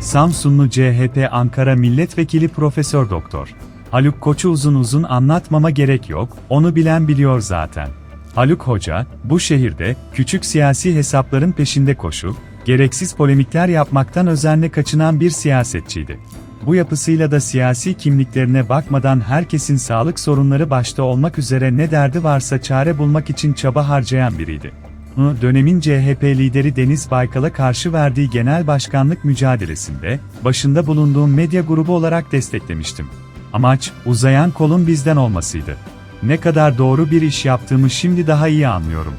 Samsunlu CHP Ankara Milletvekili Profesör Doktor. Haluk Koç'u uzun uzun anlatmama gerek yok, onu bilen biliyor zaten. Haluk Hoca, bu şehirde küçük siyasi hesapların peşinde koşup, gereksiz polemikler yapmaktan özenle kaçınan bir siyasetçiydi. Bu yapısıyla da siyasi kimliklerine bakmadan herkesin sağlık sorunları başta olmak üzere ne derdi varsa çare bulmak için çaba harcayan biriydi. Bunu dönemin CHP lideri Deniz Baykal'a karşı verdiği genel başkanlık mücadelesinde, başında bulunduğum medya grubu olarak desteklemiştim. Amaç, uzayan kolun bizden olmasıydı. Ne kadar doğru bir iş yaptığımı şimdi daha iyi anlıyorum.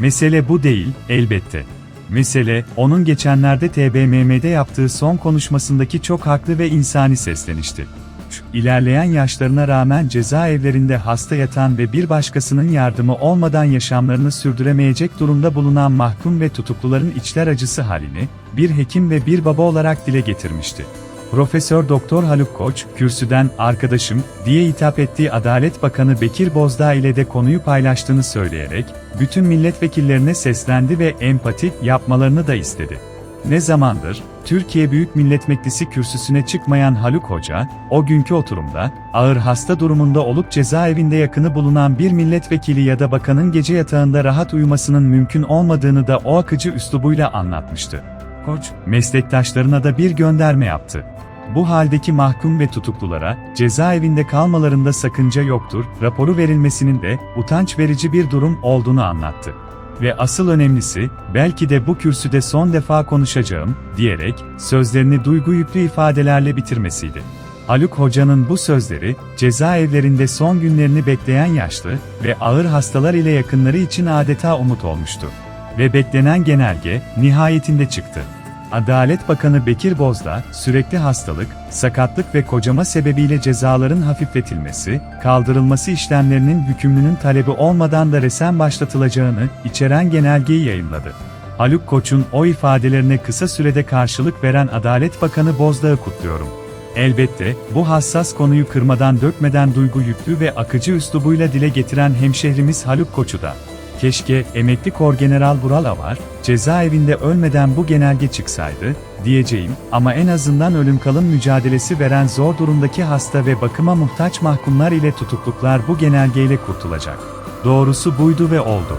Mesele bu değil, elbette. Mesele, onun geçenlerde TBMM'de yaptığı son konuşmasındaki çok haklı ve insani seslenişti. Şu ilerleyen yaşlarına rağmen cezaevlerinde hasta yatan ve bir başkasının yardımı olmadan yaşamlarını sürdüremeyecek durumda bulunan mahkum ve tutukluların içler acısı halini, bir hekim ve bir baba olarak dile getirmişti. Profesör Doktor Haluk Koç, kürsüden arkadaşım diye hitap ettiği Adalet Bakanı Bekir Bozdağ ile de konuyu paylaştığını söyleyerek, bütün milletvekillerine seslendi ve empati yapmalarını da istedi. Ne zamandır, Türkiye Büyük Millet Meclisi kürsüsüne çıkmayan Haluk Hoca, o günkü oturumda, ağır hasta durumunda olup cezaevinde yakını bulunan bir milletvekili ya da bakanın gece yatağında rahat uyumasının mümkün olmadığını da o akıcı üslubuyla anlatmıştı. Koç, meslektaşlarına da bir gönderme yaptı. Bu haldeki mahkum ve tutuklulara, cezaevinde kalmalarında sakınca yoktur, raporu verilmesinin de, utanç verici bir durum olduğunu anlattı. Ve asıl önemlisi, belki de bu kürsüde son defa konuşacağım, diyerek, sözlerini duygu yüklü ifadelerle bitirmesiydi. Haluk Hoca'nın bu sözleri, cezaevlerinde son günlerini bekleyen yaşlı ve ağır hastalar ile yakınları için adeta umut olmuştu. Ve beklenen genelge, nihayetinde çıktı. Adalet Bakanı Bekir Bozdağ, sürekli hastalık, sakatlık ve kocama sebebiyle cezaların hafifletilmesi, kaldırılması işlemlerinin hükümlünün talebi olmadan da resen başlatılacağını içeren genelgeyi yayımladı. Haluk Koç'un o ifadelerine kısa sürede karşılık veren Adalet Bakanı Bozdağ'ı kutluyorum. Elbette, bu hassas konuyu kırmadan dökmeden duygu yüklü ve akıcı üslubuyla dile getiren hemşehrimiz Haluk Koç'u da. Keşke emekli Korgeneral Vural Avar, cezaevinde ölmeden bu genelge çıksaydı, diyeceğim ama en azından ölüm kalım mücadelesi veren zor durumdaki hasta ve bakıma muhtaç mahkumlar ile tutukluklar bu genelgeyle kurtulacak. Doğrusu buydu ve oldu.